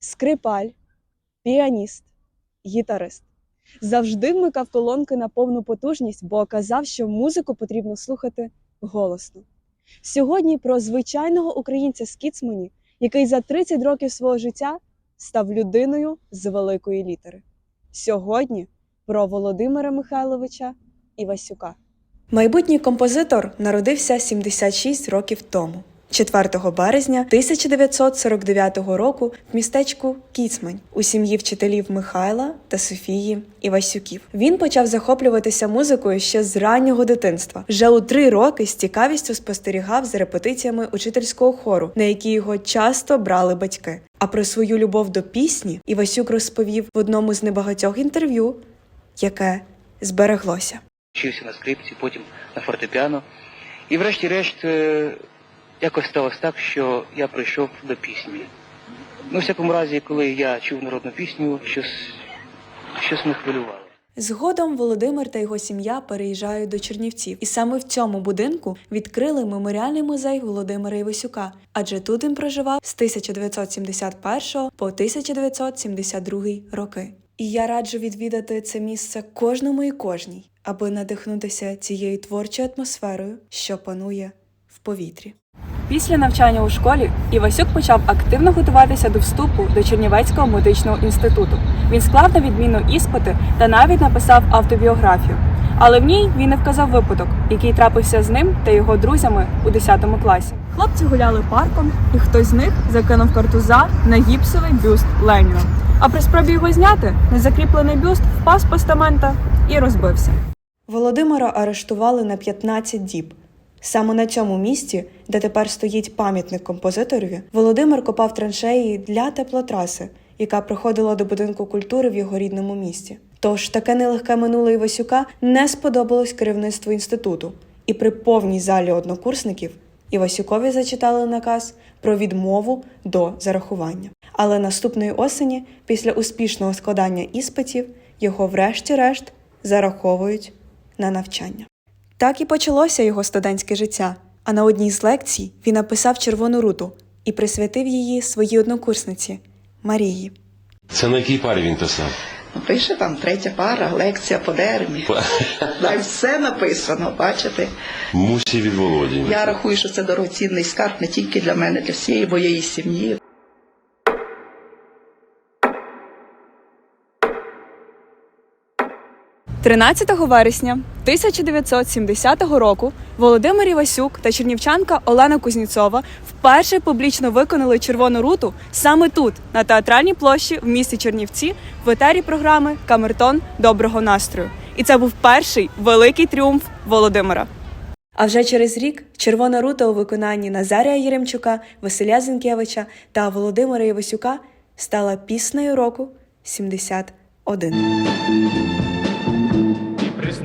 скрипаль, піаніст, гітарист. Завжди вмикав колонки на повну потужність, бо казав, що музику потрібно слухати голосно. Сьогодні про звичайного українця з Кіцмані, який за 30 років свого життя став людиною з великої літери. Сьогодні про Володимира Михайловича Івасюка. Майбутній композитор народився 76 років тому, 4 березня 1949 року в містечку Кіцмань у сім'ї вчителів Михайла та Софії Івасюків. Він почав захоплюватися музикою ще з раннього дитинства. Вже у три роки з цікавістю спостерігав за репетиціями учительського хору, на які його часто брали батьки. А про свою любов до пісні Івасюк розповів в одному з небагатьох інтерв'ю, яке збереглося. вчився на скрипці, потім на фортепіано. І врешті-решт е, якось сталося так, що я прийшов до пісні. Ну, в всякому разі, коли я чув народну пісню, щось, щось не хвилювало. Згодом Володимир та його сім'я переїжджають до Чернівців, і саме в цьому будинку відкрили меморіальний музей Володимира Івасюка, адже тут він проживав з 1971 по 1972 роки. І я раджу відвідати це місце кожному і кожній, аби надихнутися цією творчою атмосферою, що панує в повітрі. Після навчання у школі Івасюк почав активно готуватися до вступу до Чернівецького медичного інституту. Він склав на відміну іспити та навіть написав автобіографію. Але в ній він не вказав випадок, який трапився з ним та його друзями у 10 класі. Хлопці гуляли парком, і хтось з них закинув картуза на гіпсовий бюст Леніна. А при спробі його зняти незакріплений бюст впав з постамента і розбився. Володимира арештували на 15 діб. Саме на цьому місці, де тепер стоїть пам'ятник композиторові, Володимир копав траншеї для теплотраси, яка проходила до будинку культури в його рідному місті. Тож таке нелегке минуле Івасюка не сподобалось керівництву інституту, і при повній залі однокурсників Івасюкові зачитали наказ про відмову до зарахування. Але наступної осені, після успішного складання іспитів, його врешті-решт зараховують на навчання. Так і почалося його студентське життя. А на одній з лекцій він написав червону руту і присвятив її своїй однокурсниці Марії. Це на якій парі він писав? Ну, Пише там третя пара, лекція по деревні. Там все написано, бачите. Мусі від Володі. Я рахую, що це дорогоцінний скарб не тільки для мене, для всієї моєї сім'ї. – 13 вересня 1970 року Володимир Івасюк та чернівчанка Олена Кузніцова вперше публічно виконали червону руту саме тут, на театральній площі в місті Чернівці, в етері програми Камертон доброго настрою. І це був перший великий тріумф Володимира. А вже через рік червона рута у виконанні Назарія Єремчука, Василя Зінкевича та Володимира Івасюка стала піснею року 71.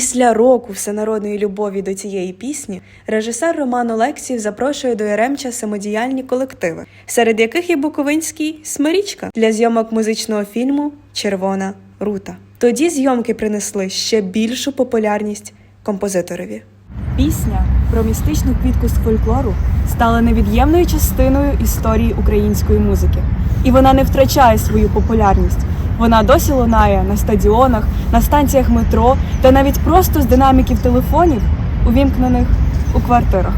Після року всенародної любові до цієї пісні режисер Роман Олексіїв запрошує до Яремча самодіяльні колективи, серед яких є Буковинський Смирічка для зйомок музичного фільму Червона рута. Тоді зйомки принесли ще більшу популярність композиторові. Пісня про містичну квітку з фольклору стала невід'ємною частиною історії української музики, і вона не втрачає свою популярність. Вона досі лунає на стадіонах, на станціях метро та навіть просто з динаміків телефонів, увімкнених у квартирах.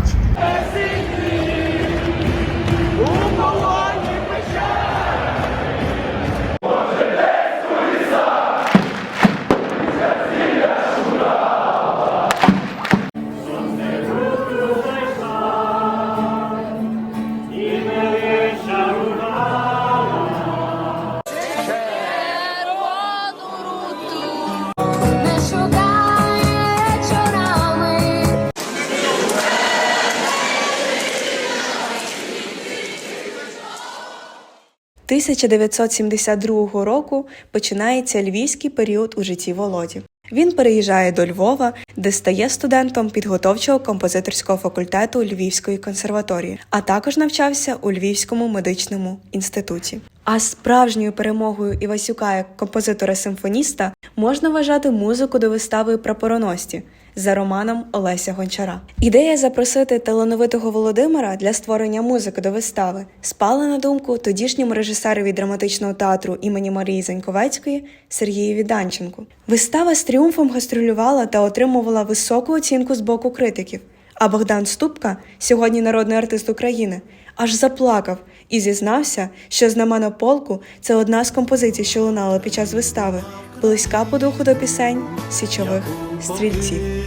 1972 року починається львівський період у житті Володі. Він переїжджає до Львова, де стає студентом підготовчого композиторського факультету Львівської консерваторії, а також навчався у Львівському медичному інституті. А справжньою перемогою Івасюка як композитора-симфоніста можна вважати музику до вистави прапороності за романом Олеся Гончара. Ідея запросити талановитого Володимира для створення музики до вистави спала на думку тодішньому режисерові драматичного театру імені Марії Заньковецької Сергієві Данченку. Вистава з тріумфом гастролювала та отримувала високу оцінку з боку критиків. А Богдан Ступка, сьогодні народний артист України, аж заплакав і зізнався, що знамено полку це одна з композицій, що лунала під час вистави, близька по духу до пісень січових стрільців.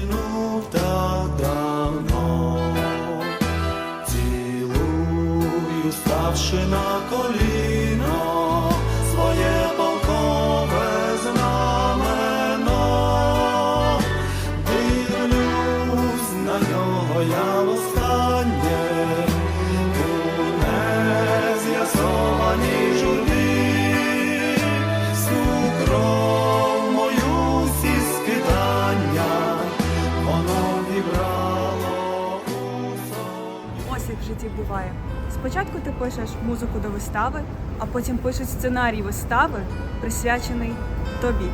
שינה קולי як в житті буває. Спочатку ти пишеш музику до вистави, а потім пишуть сценарій вистави, присвячений тобі.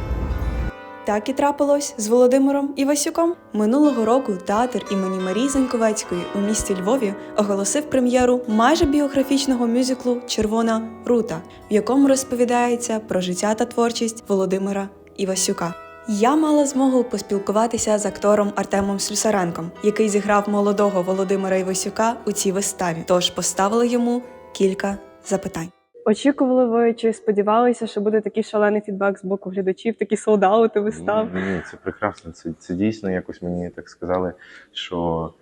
Так і трапилось з Володимиром Івасюком. Минулого року театр імені Марії Заньковецької у місті Львові оголосив прем'єру майже біографічного мюзиклу Червона рута, в якому розповідається про життя та творчість Володимира Івасюка. Я мала змогу поспілкуватися з актором Артемом Слюсаренком, який зіграв молодого Володимира Івасюка у цій виставі. Тож поставили йому кілька запитань. Очікували ви чи сподівалися, що буде такий шалений фідбек з боку глядачів, такі солдати вистав? Ні, ні, це прекрасно. Це, це дійсно якось мені так сказали, що,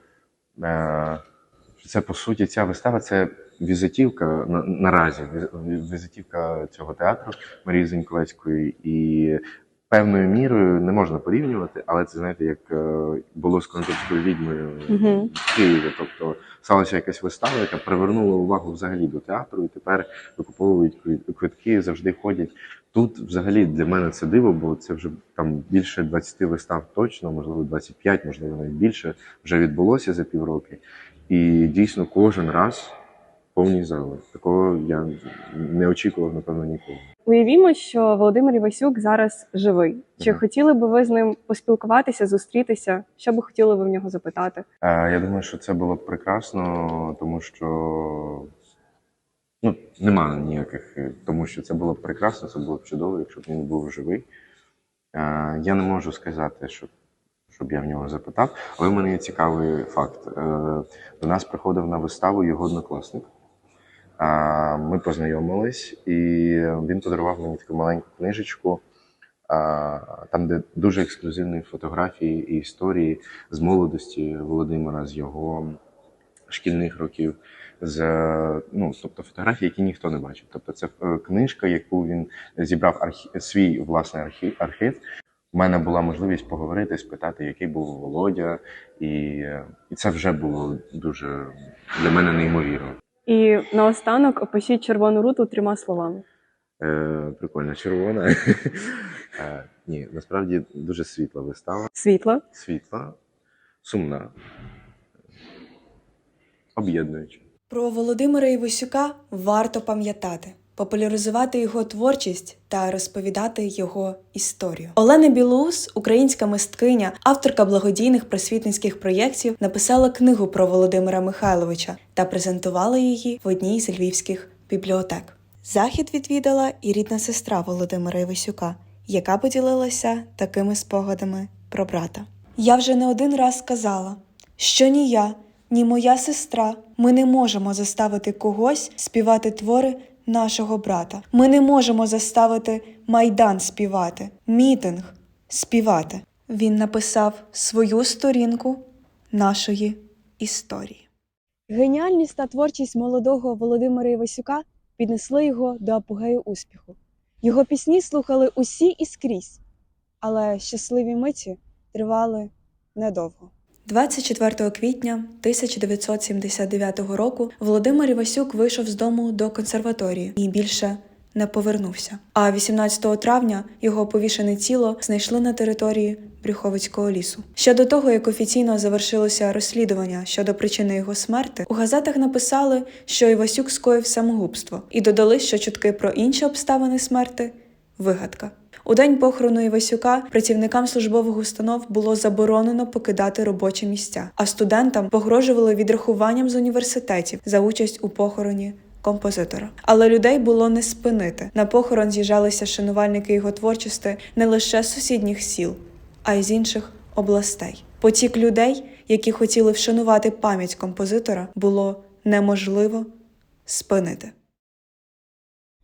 е, це по суті ця вистава це візитівка на, наразі, віз- візитівка цього театру Марії Зеньковецької. І певною мірою не можна порівнювати, але це знаєте, як е, було з конторською відьмою Мгм. в Києві. Тобто сталася якась вистава, яка привернула увагу взагалі до театру, і тепер викуповують квитки, завжди ходять. Тут взагалі для мене це диво, бо це вже там більше 20 вистав точно, можливо, 25, можливо, навіть більше вже відбулося за півроки. І дійсно кожен раз повні зали. Такого я не очікував, напевно, ніколи. Уявімо, що Володимир Івасюк зараз живий. Чи Мгм. хотіли би ви з ним поспілкуватися, зустрітися? Що би хотіли ви в нього запитати? Е, Я думаю, що це було б прекрасно, тому що ну, нема ніяких, е, тому що це було б прекрасно, це було б чудово, якщо б він був живий. Е, Я не можу сказати, щоб, щоб я в нього запитав, але в мене є цікавий факт. Е, До нас приходив на виставу його однокласник. Ми познайомились, і він подарував мені таку маленьку книжечку, там, де дуже ексклюзивні фотографії і історії з молодості Володимира, з його шкільних років, з ну, тобто фотографії, які ніхто не бачив. Тобто, це е, книжка, яку він зібрав архі... свій власний архів. архів. У мене була можливість поговорити, спитати, який був Володя, і, е, і це вже було дуже для мене неймовірно. І наостанок опишіть червону руту трьома словами. Е, прикольно, червона. е, ні, насправді дуже світла вистава. Світла, Світла, сумна, об'єднуюча. Про Володимира Івасюка варто пам'ятати, популяризувати його творчість та розповідати його історію. Олена Білус, українська мисткиня, авторка благодійних просвітницьких проєктів, написала книгу про Володимира Михайловича та презентувала її в одній з львівських бібліотек. Захід відвідала і рідна сестра Володимира Івасюка, яка поділилася такими спогадами про брата. Я вже не один раз казала, що ні я, ні моя сестра, ми не можемо заставити когось співати твори нашого брата. Ми не можемо заставити майдан співати, мітинг співати. Він написав свою сторінку нашої історії. Геніальність та творчість молодого Володимира Івасюка піднесли його до апогею успіху. Його пісні слухали усі і скрізь, але щасливі миті тривали недовго. 24 квітня 1979 року Володимир Івасюк вийшов з дому до консерваторії і більше не повернувся. А 18 травня його повішене тіло знайшли на території Брюховицького лісу. Ще до того, як офіційно завершилося розслідування щодо причини його смерти, у газетах написали, що Івасюк скоїв самогубство, і додали, що чутки про інші обставини смерти вигадка. У день похорону Івасюка працівникам службових установ було заборонено покидати робочі місця, а студентам погрожували відрахуванням з університетів за участь у похороні композитора. Але людей було не спинити. На похорон з'їжджалися шанувальники його творчості не лише з сусідніх сіл, а й з інших областей. Потік людей, які хотіли вшанувати пам'ять композитора, було неможливо спинити.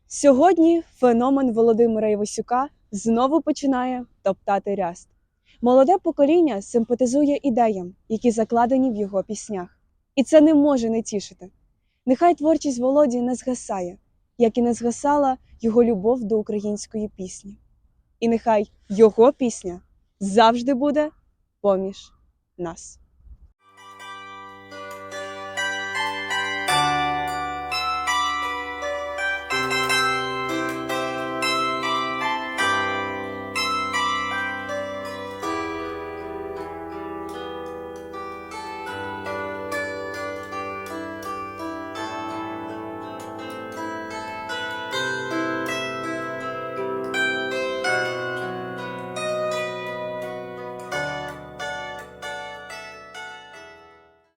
Сьогодні феномен Володимира Івасюка знову починає топтати ряст. Молоде покоління симпатизує ідеям, які закладені в його піснях. І це не може не тішити. Нехай творчість Володі не згасає, як і не згасала його любов до української пісні. І нехай його пісня завжди буде поміж нас.